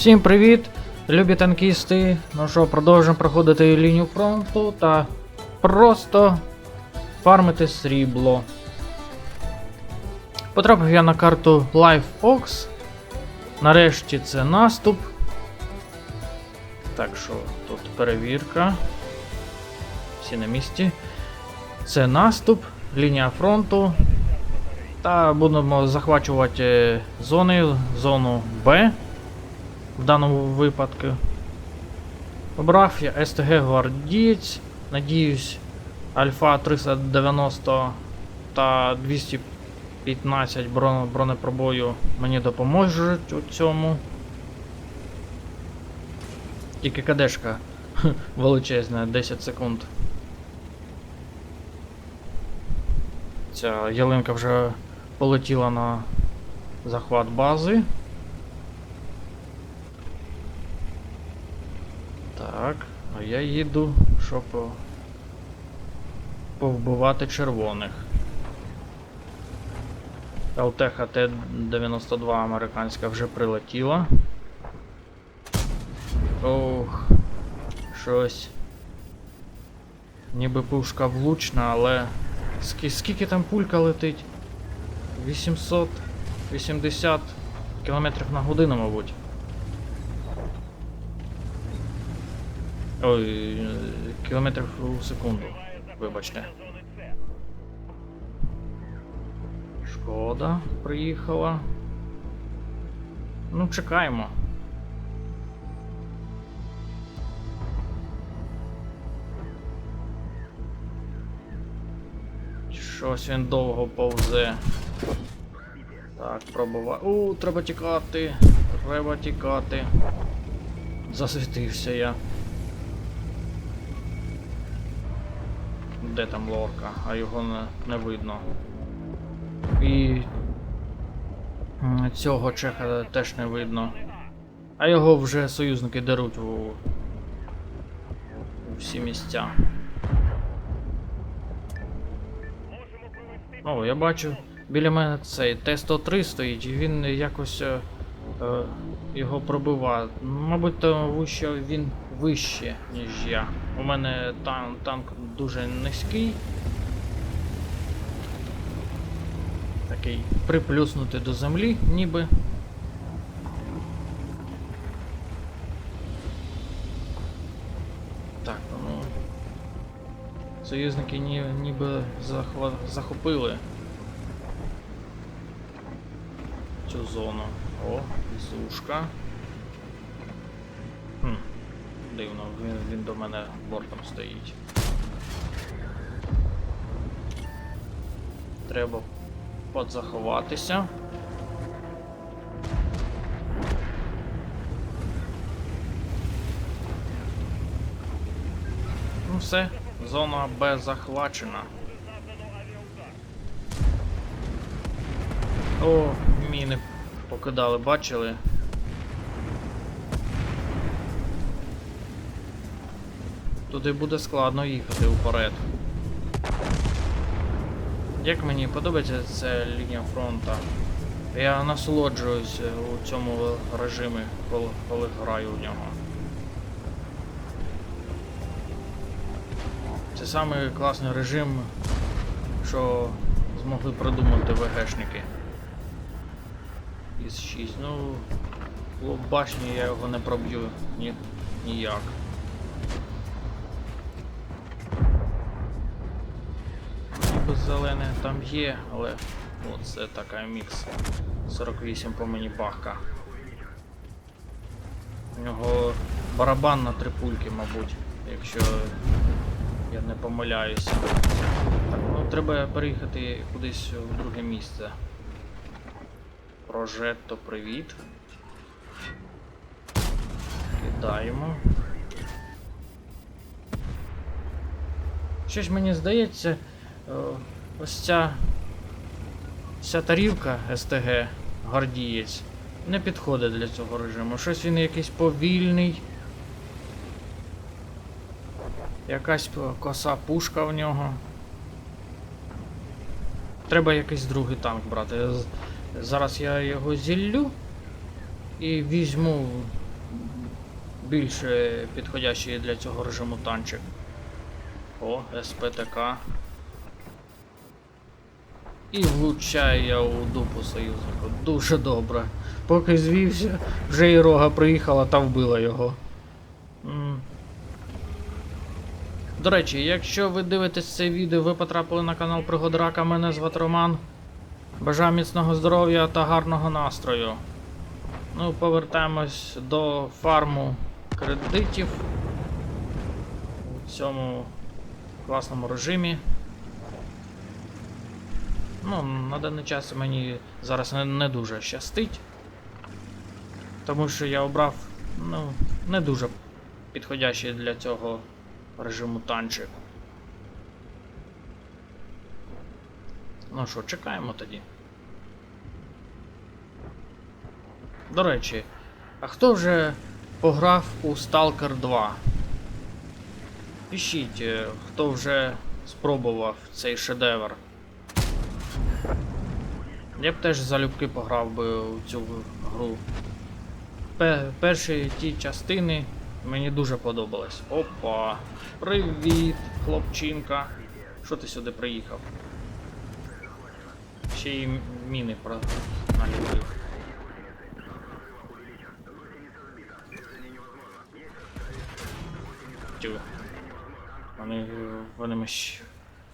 Всім привіт, любі танкісти. Ну що, продовжуємо проходити лінію фронту та просто фармити срібло. Потрапив я на карту Life Fox. Нарешті це наступ. Так що тут перевірка. Всі на місці. Це наступ, лінія фронту. Та будемо захвачувати зони, зону Б в даному випадку. Обрав я СТГ Гвардієць. Надіюсь, Альфа 390 та 215 бронепробою мені допоможуть у цьому. Тільки кадешка величезна, 10 секунд. Ця ялинка вже полетіла на захват бази. Так, а я їду, щоб е, повбивати червоних. ЛТХ Т-92 американська вже прилетіла. Ох, щось. Ніби пушка влучна, але Скі- скільки там пулька летить? 880 км на годину, мабуть. Ой, кілометрів у секунду. Вибачте. Шкода приїхала. Ну, чекаємо. Щось він довго повзе. Так, пробувай. У, треба тікати. Треба тікати. Засвітився я. Де там лорка? А його не, не видно. І цього чеха теж не видно. А його вже союзники деруть у, у всі місця. О, я бачу, біля мене цей Т-103 стоїть, і він якось е, е, його пробиває. Мабуть, тому що він вище, ніж я. У мене тан танк дуже низький. Такий приплюснутий до землі, ніби. Так, ну. Союзники ні, ніби захва... захопили цю зону. О, зушка. Дивно, він, він до мене бортом стоїть. Треба подзаховатися. Ну все, зона Б захвачена. О, міни покидали, бачили. Туди буде складно їхати вперед. Як мені подобається ця лінія фронту. Я насолоджуюсь е, у цьому режимі, коли, коли граю в нього. Це самий класний режим, що змогли придумати ВГшники. Із 6. Ну, лоб башні я його не проб'ю ні, ніяк. Зелене там є, але оце така мікс. 48 по мені бахка. У нього барабан на три пульки, мабуть, якщо я не помиляюся. Так, ну треба переїхати кудись в друге місце. Прожетто, привіт. Кидаємо. Що ж мені здається, е, ось ця вся тарілка СТГ Гвардієць не підходить для цього режиму. Щось він якийсь повільний. Якась коса пушка в нього. Треба якийсь другий танк брати. Зараз я його зіллю і візьму більш е, підходящий для цього режиму танчик. О, СПТК. І влучаю я у дупу союзнику. Дуже добре. Поки звівся, вже і рога приїхала та вбила його. М. До речі, якщо ви дивитесь це відео, ви потрапили на канал Пригод Рака, мене звати Роман. Бажаю міцного здоров'я та гарного настрою. Ну, повертаємось до фарму кредитів у цьому класному режимі. Ну, на даний час мені зараз не, не дуже щастить. Тому що я обрав ну, не дуже підходящий для цього режиму танчик. Ну що, чекаємо тоді. До речі, а хто вже пограв у Stalker 2? Пишіть, е, хто вже спробував цей шедевр. Я б теж залюбки пограв би у цю гру. Перші ті частини мені дуже подобались. Опа! Привіт, хлопчинка. Що ти сюди приїхав? Ще й міни про наліпив. Вони, вони м- щ-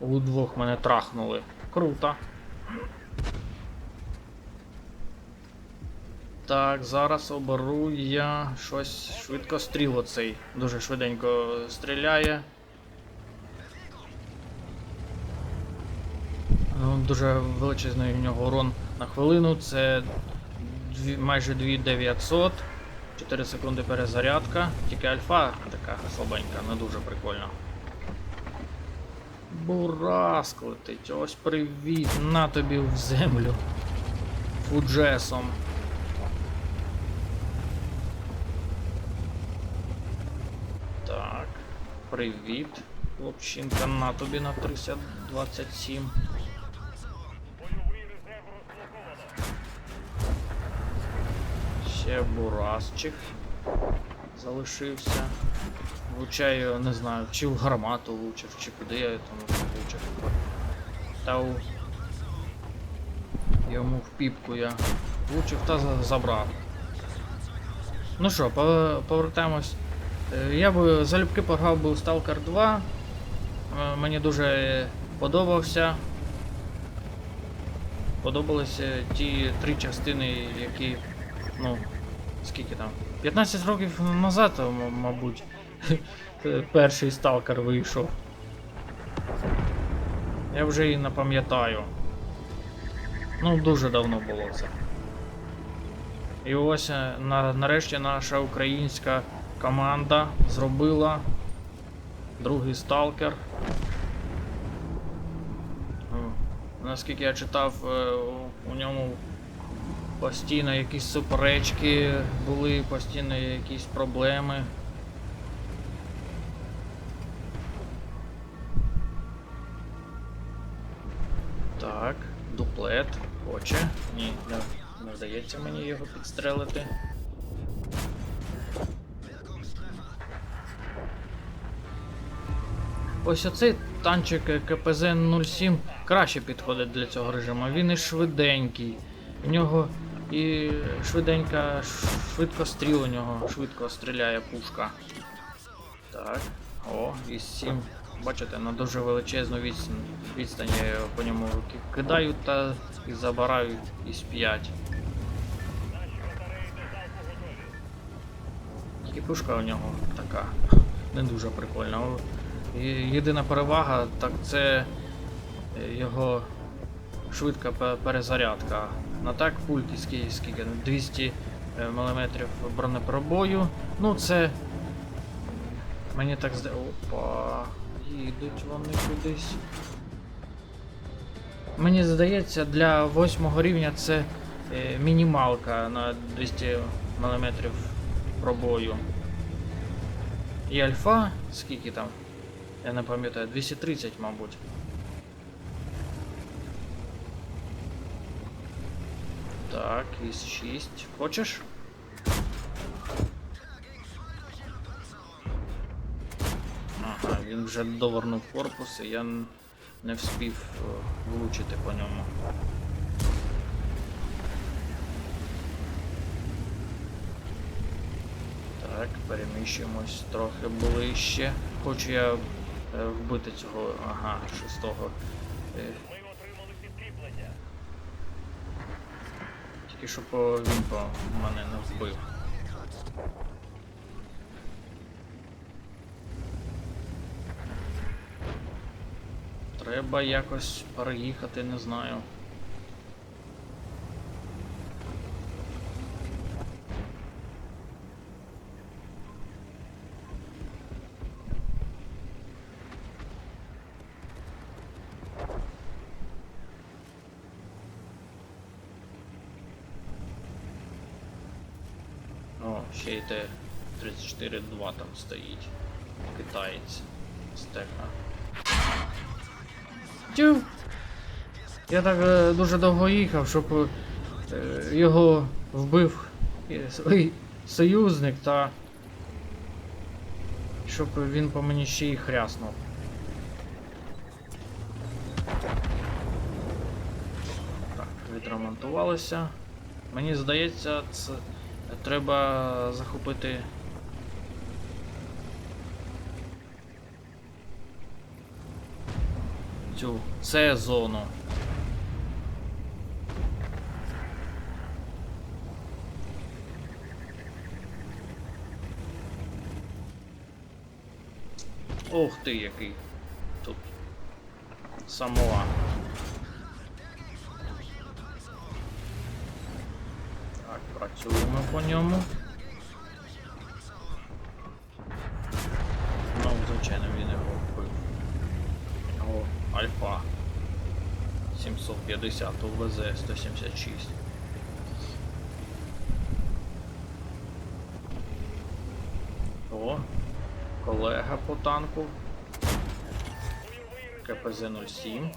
удвох мене трахнули. Круто. Так, зараз оберу я щось швидкостріл оцей. Дуже швиденько стріляє. Ну, Дуже величезний у нього урон на хвилину. Це дві, майже 2900. 4 секунди перезарядка. Тільки альфа така слабенька, не дуже прикольно. Бураск летить. Ось привіт. На тобі в землю. Фуджесом. Так, привіт. Хлопчинка на тобі на 327. Ще бурасчик залишився. Влучаю, не знаю, чи в гармату влучив, чи куди я там влучив. Та у... Йому в піпку я влучив та забрав. Ну що, повертаємось Я би залюбки пограв би у Stalker 2. Е, Мені дуже подобався. Подобалися ті три частини, які. Ну, скільки там? 15 років назад, мабуть, перший Stalker вийшов. Я вже і не пам'ятаю. Ну, дуже давно було це. І ось е, нарешті наша українська команда зробила другий сталкер. Наскільки я читав, е, у ньому постійно якісь суперечки були, постійно якісь проблеми. Так, дуплет хоче. Ні, не, не вдається мені його підстрелити. Ось оцей танчик е, КПЗ-07 краще підходить для цього режиму. Він і швиденький. У нього і швиденька, швидко стріл у нього, швидко стріляє пушка. Так. О, і 7. Бачите, на дуже величезну відстань, я по ньому ки- кидаю та і забираю із 5. І пушка у нього така не дуже прикольна. Єдина перевага, так це е, його швидка перезарядка. На так пульт скільки, скільки 200 мм бронепробою. Ну це. Мені так зда... Опа. Їдуть вони кудись. Мені здається, для восьмого рівня це е, мінімалка на 200 мм пробою. І альфа, скільки там? Я не пам'ятаю, 230, мабуть. Так, із 6. Хочеш? Ага, він вже довернув корпус і я не вспів е, влучити по ньому. Так, переміщуємось трохи ближче. Хоч я вбити цього. Ага, шестого. Е, Ми отримали підкріплення. Тільки що по він по мене не вбив. Треба якось переїхати, не знаю. О, ще й те 34-2 там стоїть. Китаєць. Стека. Тю! Я так е, дуже довго їхав, щоб е, його вбив е, свій союзник та. Щоб він по мені ще й хряснув. Так, відремонтувалися. Мені здається, це треба захопити. Цю це зону. Ох ти який тут самова. Так, працюємо по ньому. 750 УВЗ 176. О, колега по танку. КПЗ 07.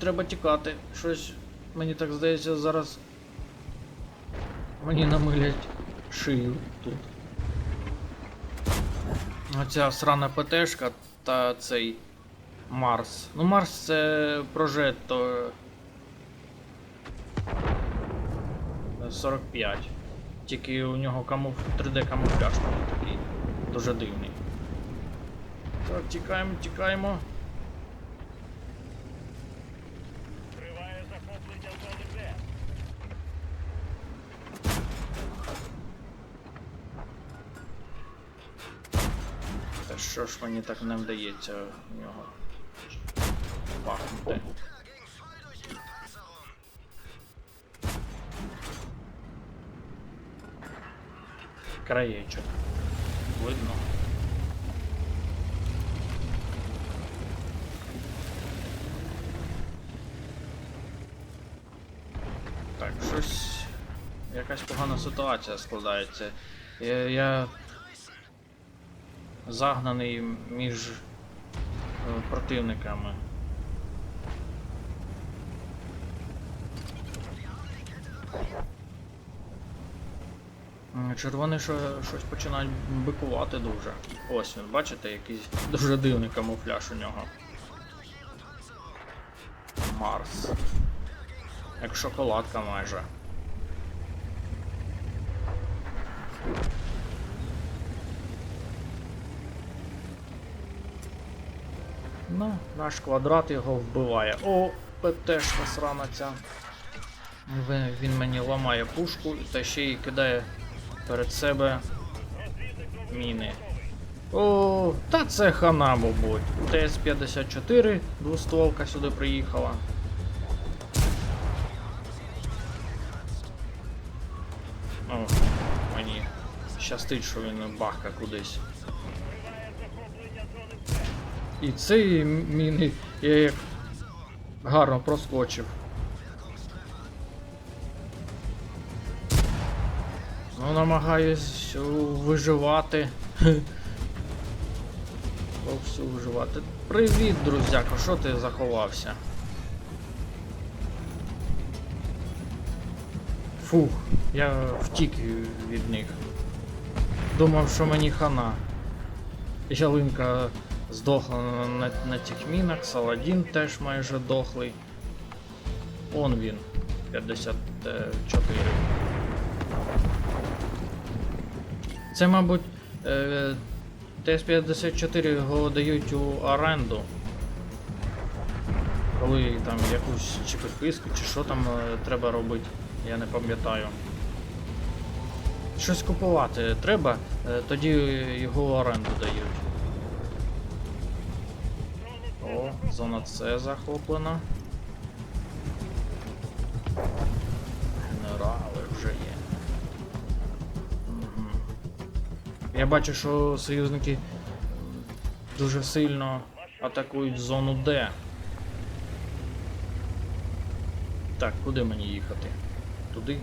Треба тікати. Щось, мені так здається, зараз мені намилять шию тут. Оця срана ПТшка та цей Марс. Ну, Марс це прожетто 45. Тільки у нього камуф... 3D камуфляж такий. Дуже дивний. Так, тікаємо, тікаємо. Триває захоплення зони Д. Та що ж мені так не вдається в нього бахнути. Краєчок. Видно. Так, щось. Якась погана ситуація складається. Я, я загнаний між е, противниками. Червоний що, щось починають бикувати дуже. Ось він, бачите, якийсь дуже дивний камуфляж у нього. Марс. Як шоколадка майже. Ну, наш квадрат його вбиває. О, ПТшка срана ця. Він, мені ламає пушку та ще й кидає перед себе міни. О, та це хана, мабуть. ТС-54, двостволка сюди приїхала. Ну, мені щастить, що він бахка кудись. Триває захоплення зони С. І цієї міни я як гарно проскочив. Ну, намагаюсь виживати. Вовсю вживати. Привіт, друзяко, що ти заховався? Фух, я втік від них. Думав, що мені хана. Ялинка здохла на, на, на тих мінах, Саладін теж майже дохлий. Он він. 54. Це, мабуть, е, ТС-54 його дають у оренду. Коли там якусь чи підписку, чи що там е, треба робити, я не пам'ятаю. Щось купувати треба, е, тоді його оренду дають. Зона С захоплена. Генерали вже є. Мгм. Я бачу, що союзники дуже сильно атакують зону Д. Так, куди мені їхати? Туди?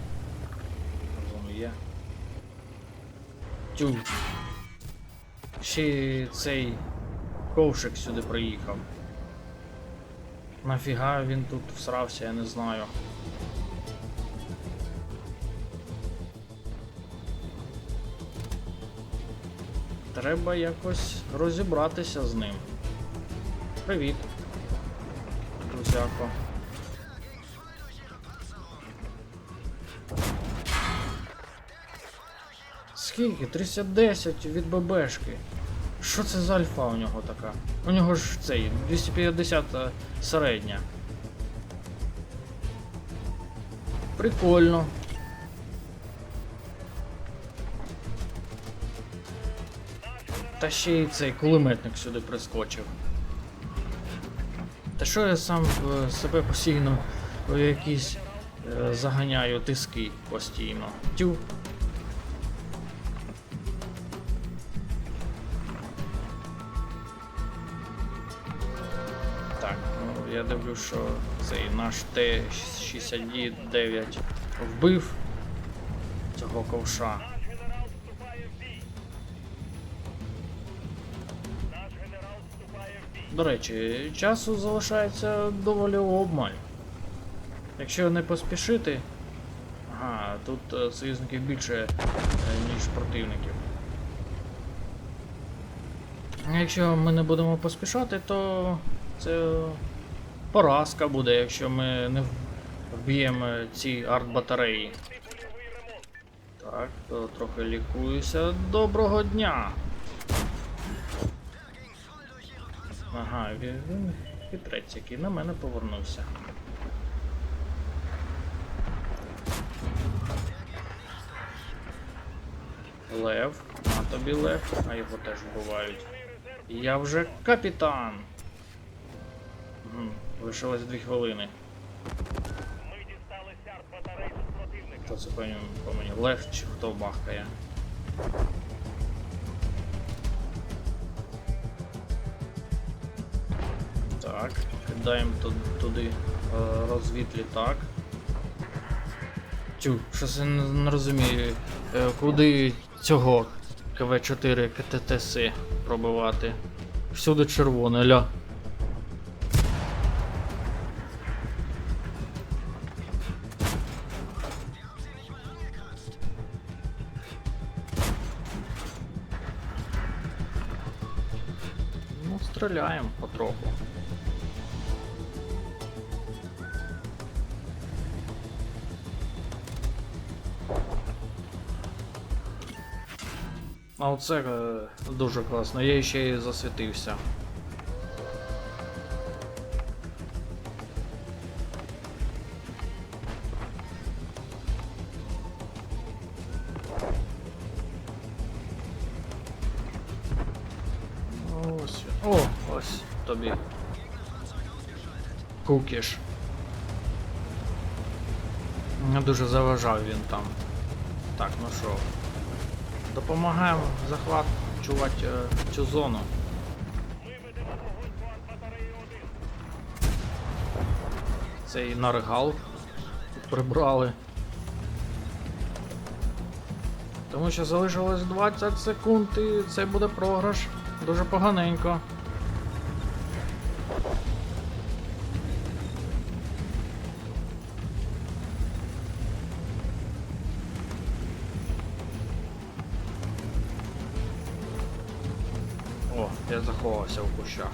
Зону Є. Тю. Ще цей ковшик сюди приїхав. Нафіга він тут всрався, я не знаю. Треба якось розібратися з ним. Привіт. Друзяко. Скільки? 310 від ББшки. Що це за альфа у нього така? У нього ж цей 250 е, середня. Прикольно. Та ще й цей кулеметник сюди прискочив. Та що я сам е, себе постійно в якісь е, заганяю тиски постійно. Тю. Ну що цей наш Т-69 вбив цього ковша. До речі, часу залишається доволі обмаль. Якщо не поспішити. Ага, тут е, союзників більше, е, ніж противників. Якщо ми не будемо поспішати, то це поразка буде, якщо ми не вб'ємо ці арт-батареї. Так, то трохи лікуюся. Доброго дня! Ага, він, хитрець, який на мене повернувся. Лев, на тобі лев, а його теж вбивають. Я вже капітан. Мгм, Лишилось дві хвилини. Ми дістали сярд батарей супротивника. Хто це по ньому по мені? Лев чи хто бахкає? Так, кидаємо ту- туди е, розвідлітак. Тю, щось я не, не розумію, е, куди цього КВ-4 КТТС пробивати. Всюди червоне, ля. Ну, потроху. А оце е, дуже класно, я ще й засвітився. Тобі. Кукіш. Не дуже заважав він там. Так, ну що. Допомагаємо захвачувати е, цю зону. Ми ведемо вогонь по артбатареї 1. Цей наригал прибрали. Тому що залишилось 20 секунд і це буде програш. Дуже поганенько. Я заховався в кущах.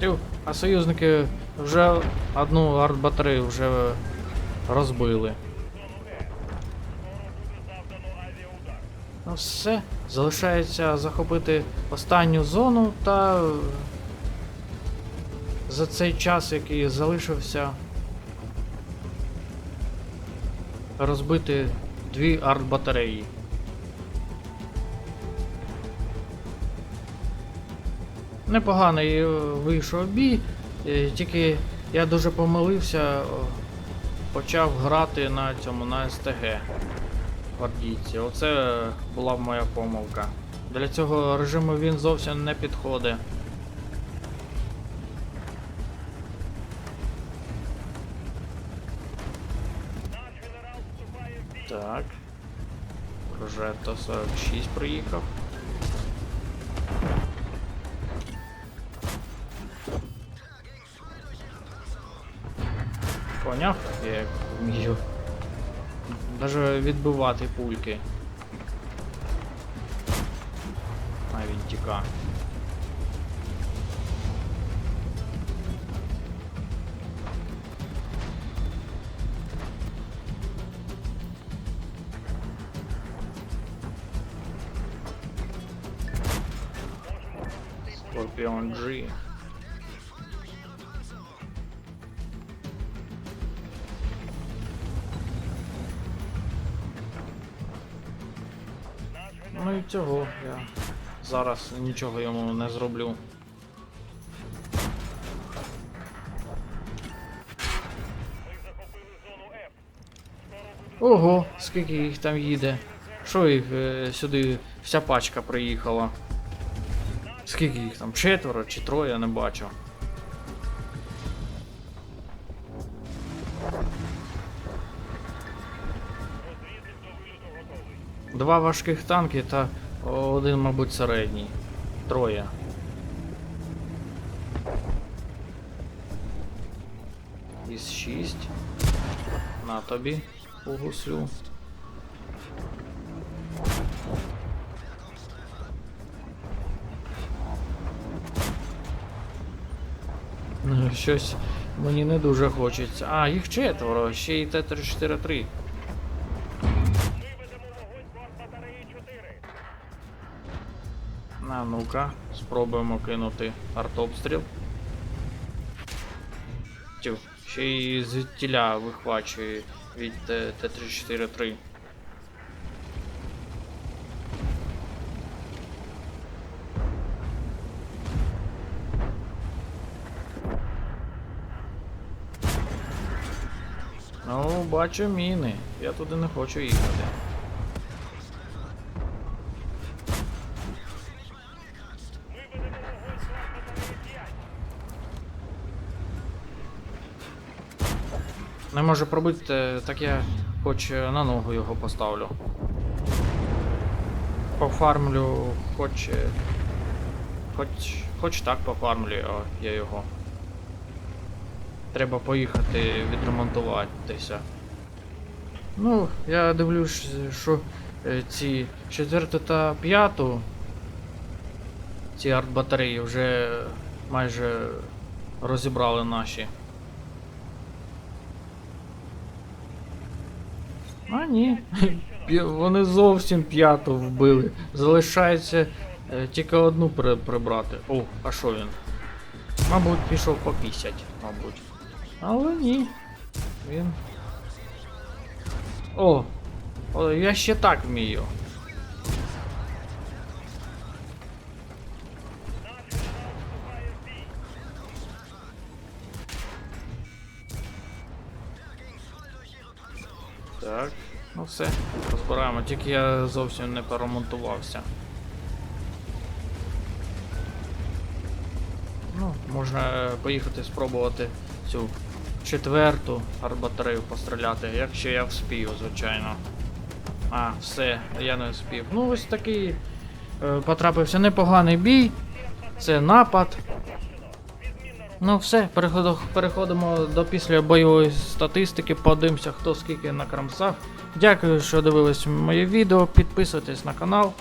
Тю, а союзники вже одну артбатарею вже розбили. Ну все, залишається захопити останню зону та за цей час, який залишився, розбити дві артбатареї. Непоганий вийшов бій, е, тільки я дуже помилився, почав грати на цьому на СТГ гвардійці. Оце була моя помилка. Для цього режиму він зовсім не підходить. Прожето 46 приїхав. Поняв, як вмію. Даже відбивати пульки. А він тіка. Scorpion G. Ну і цього я зараз нічого йому не зроблю. Ого, скільки їх там їде. Що їх е, сюди вся пачка приїхала? Скільки їх там? Четверо чи троє, я не бачу. Два важких танки та один, мабуть, середній. Троє. Із шість. На тобі у гуслю. Щось мені не дуже хочеться. А, їх четверо, ще й Т-343. Ми ведемо вогонь по артбатареї 4. На, ну-ка, спробуємо кинути артобстріл. Тю, ще й звідтіля вихвачує від Т- Т-343. Ну, бачу міни. Я туди не хочу їхати. Ми ведемо вогонь по артбатареї 5. Не може пробити, так я хоч на ногу його поставлю. Пофармлю, хоч. Хоч. Хоч так пофармлю я його. Треба поїхати відремонтуватися. Ну, я дивлюсь, що е, ці четверту та п'яту. Ці артбатареї вже майже розібрали наші. А ні. Вони зовсім п'яту вбили. Залишається е, тільки одну прибрати. О, а що він? Мабуть, пішов по 50, мабуть. Але ні. Він. О! О, я ще так вмію. Так. Ну все, розбираємо. Тільки я зовсім не перемонтувався. Ну, можна е, поїхати спробувати цю четверту арбатарею постріляти, якщо я вспію, звичайно. А, все, я не вспів. Ну, ось такий е, потрапився непоганий бій. Це напад. Ну все, переходимо до після бойової статистики, подивимося, хто скільки накрамсав. Дякую, що дивились моє відео. Підписуйтесь на канал.